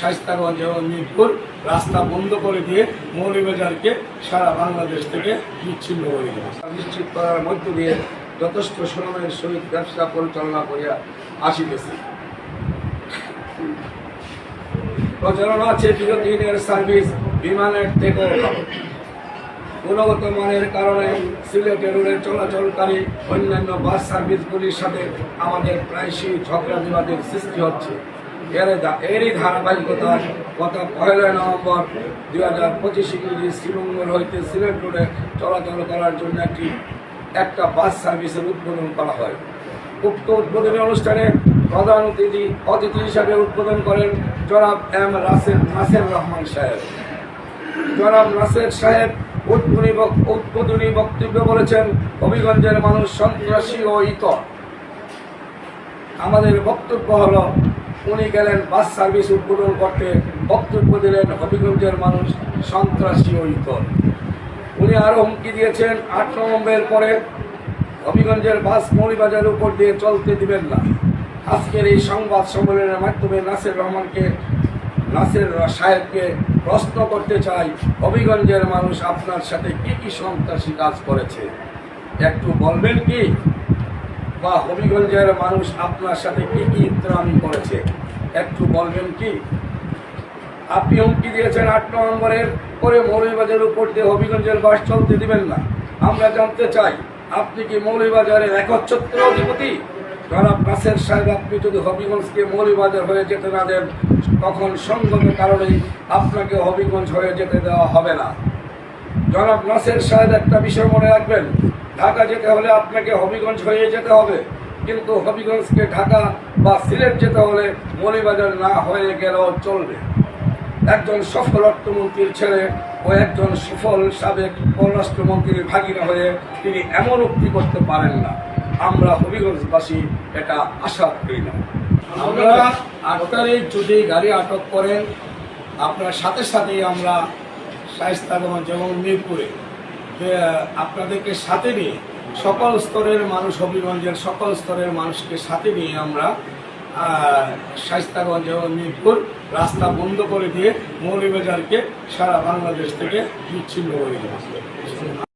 শাইস্তাগঞ্জ এবং মিরপুর, রাস্তা বন্ধ করে দিয়ে মৌলভীবাজারকে সারা বাংলাদেশ থেকে বিচ্ছিন্ন করে দিল নিশ্চিত করার মধ্য দিয়ে যথেষ্ট শ্রমের সহিত ব্যবসা পরিচালনা করিয়া আসিতেছি। প্রচলন আছে বিগত দিনের সার্ভিস বিমানের থেকে গুণগত মানের কারণে সিলেটে রোডে চলাচলকারী অন্যান্য বাস সার্ভিসগুলির সাথে আমাদের প্রায়শই ঝগড়া বিবাদের সৃষ্টি হচ্ছে। এরই ধারাবাহিকতা গত পয়লা নভেম্বর দুই হাজার পঁচিশ ইংরেজি শ্রীমঙ্গল হইতে সিলেট রোডে চলাচল করার জন্য একটি, একটা বাস সার্ভিসের উদ্বোধন করা হয়। উক্ত উদ্বোধনী অনুষ্ঠানে প্রধান অতিথি অতিথি হিসাবে উদ্বোধন করেন জনাব এম রাসেল নাসের রহমান সাহেব। জনাব নাসের সাহেব উদ্বোধনী উদ্বোধনী বক্তব্য বলেছেন, হবিগঞ্জের মানুষ সন্ত্রাসী ও ইতর। আমাদের বক্তব্য হলো উনি গেলেন বাস সার্ভিস উদ্বোধন করতে, বক্তব্য দিলেন হবিগঞ্জের মানুষ সন্ত্রাসী ইতর উনি আরও হুমকি দিয়েছেন, আট নভেম্বরের পরে হবিগঞ্জের বাস মৌলিবাজারের উপর দিয়ে চলতে দিবেন না। আজকের এই সংবাদ সম্মেলনের মাধ্যমে নাসির রহমানকে, নাসির সাহেবকে প্রশ্ন করতে চাই, হবিগঞ্জের মানুষ আপনার সাথে কি কি সন্ত্রাসী কাজ করেছে? একটু বলবেন কি? বা হবিগঞ্জের মানুষ আপনার সাথে কি কি ইত্রামি করেছে? একটু বলবেন কি? আপনি হুমকি দিয়েছেন আট নভেম্বরের পরে মৌলভীবাজারের উপর দিয়ে হবিগঞ্জের বাস চলতে দিবেন না। আমরা জানতে চাই, আপনি কি মৌলভীবাজারের একচ্ছত্র অধিপতি? জনাব নাসের সাহেব আপনি যদি হবিগঞ্জকে মৌলভীবাজার হয়ে যেতে না দেন, তখন সঙ্গত কারণেই আপনাকে হবিগঞ্জ হয়ে যেতে দেওয়া হবে না। জনাব নাসের সাহেব একটা বিষয় মনে রাখবেন। ঢাকা যেতে হলে আপনাকে হবিগঞ্জ হয়ে যেতে হবে। কিন্তু হবিগঞ্জকে ঢাকা বা সিলেট যেতে হলে মৌলিবাজার না হয়ে গেলেও চলবে। একজন সফল অর্থমন্ত্রীর ছেলে ও একজন সফল সাবেক পররাষ্ট্রমন্ত্রীর ভাগিনা হয়ে তিনি এমন উক্তি করতে পারেন না। আমরা হবিগঞ্জবাসী এটা আশা করি না। আমরা আট তারিখ যদি গাড়ি আটক করেন, আপনার সাথে সাথেই আমরা শায়স্তাগঞ্জ এবং মিরপুরে আপনাদেরকে সাথে নিয়ে সকল স্তরের মানুষ, হবিগঞ্জের সকল স্তরের মানুষকে সাথে নিয়ে আমরা শায়স্তাগঞ্জ এবং মিরপুর রাস্তা বন্ধ করে দিয়ে মৌলিবাজারকে সারা বাংলাদেশ থেকে বিচ্ছিন্ন করে দিয়েছি